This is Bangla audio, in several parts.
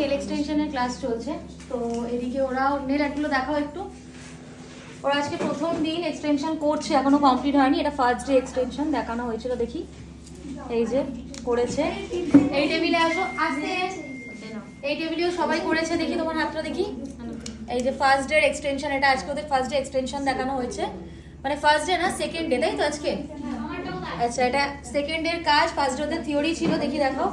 নেল এক্সটেনশনের ক্লাস চলছে। তো এদিকে ওরা নেল আর্টগুলো দেখাও একটু। ওরা আজকে প্রথম দিন এক্সটেনশন করছে, এখনও কমপ্লিট হয়নি। এটা ফার্স্ট ডে এক্সটেনশন দেখানো হয়েছিল দেখি। এই যে, করেছে। এই টেবিলে আসো, আসতে। এই টেবিলেও সবাই করেছে দেখি, তোমার হাতটা দেখি। এই যে ফার্স্ট ডে এক্সটেনশন এটা আজকে ওদের ফার্স্ট ডে এক্সটেনশন দেখানো হয়েছে। মানে ফার্স্ট ডে না সেকেন্ড ডে তাই তো আজকে? আচ্ছা এটা সেকেন্ড এর কাজ ফার্স্ট ডে ওদের থিওরি ছিল, দেখি দেখো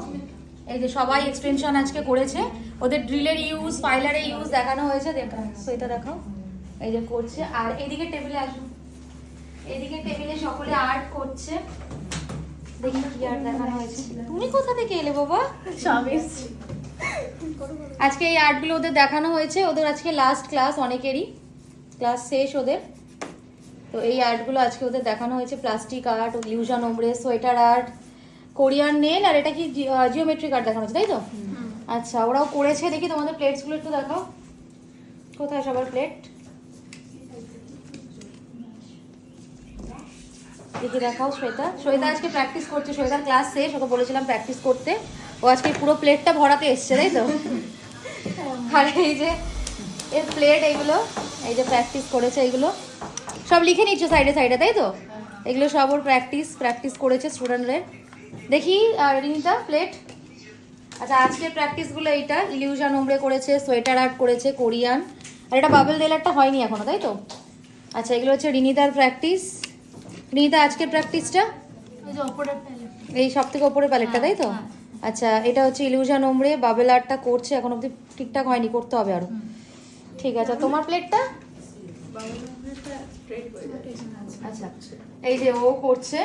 এই যে সবাই এক্সটেনশন আজকে করেছে। ওদের ড্রিলের ইউজ ফাইলারের ইউজ দেখানো হয়েছে। দেখা এটা দেখো এই যে করছে। আর এদিকে টেবিলে আসুন এদিকে টেবিলে সকলে আর্ট করছে। দেখি কি আর্ট দেখানো হয়েছে। তুমি কোথা থেকে এলে বাবা? আজকে এই আর্টগুলো ওদের দেখানো হয়েছে। ওদের আজকে লাস্ট ক্লাস অনেকেরই। ক্লাস শেষ ওদের। তো এই আর্টগুলো আজকে ওদের দেখানো হয়েছে। প্লাস্টিক আর্ট ইউজান ওমরে সোয়েটার আর্ট কোরিয়ান নেল আর এটা কি জিওমেট্রিক আর্ট দেখানো হচ্ছে তাই তো? আচ্ছা ওরাও করেছে দেখি তোমাদের প্লেটসগুলো একটু দেখাও। কোথায় সবার প্লেট দেখি দেখাও শ্বেতা। শ্বেতা আজকে প্র্যাকটিস করছে শ্বেতার ক্লাস শেষ ওকে বলেছিলাম প্র্যাকটিস করতে। ও আজকে পুরো প্লেটটা ভরাতে এসছে তাই তো? আর এই যে এর প্লেট এইগুলো এই যে প্র্যাকটিস করেছে এইগুলো। সব লিখে নিচ্ছে সাইডে সাইডে তাই তো? এগুলো সব ওর প্র্যাকটিস প্র্যাকটিস করেছে স্টুডেন্টদের দেখি আর রিনিতা প্লেট আচ্ছা আজকের প্র্যাকটিসগুলো এইটা। ইলিউশন উমড়ে করেছে সোয়েটার আর্ট করেছে কোরিয়ান আর এটা বাবেল দেলারটা হয়নি এখনও তাই তো? আচ্ছা এগুলো হচ্ছে রিনিতার প্র্যাকটিস রিনিতা আজকের প্র্যাকটিসটা এই সব থেকে ওপরের প্যালেটটা তাই তো? আচ্ছা এটা হচ্ছে ইলিউশন উমড়ে বাবেল আর্টটা করছে এখন অবধি ঠিকঠাক হয়নি করতে হবে আরও। ঠিক আছে তোমার প্লেটটা আচ্ছা এই যে ও করছে।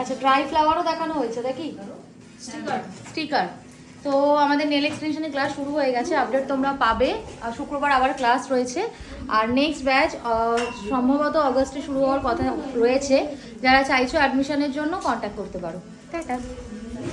আচ্ছা ড্রাই ফ্লাওয়ারও দেখানো হয়েছে দেখি? স্টিকার তো আমাদের নেল এক্সটেনশনের ক্লাস শুরু হয়ে গেছে আপডেট তোমরা পাবে। আর শুক্রবার আবার ক্লাস রয়েছে। আর নেক্সট ব্যাচ সম্ভবত অগস্টে শুরু হওয়ার কথা রয়েছে। যারা চাইছো অ্যাডমিশনের জন্য কন্ট্যাক্ট করতে পারো। টাটা।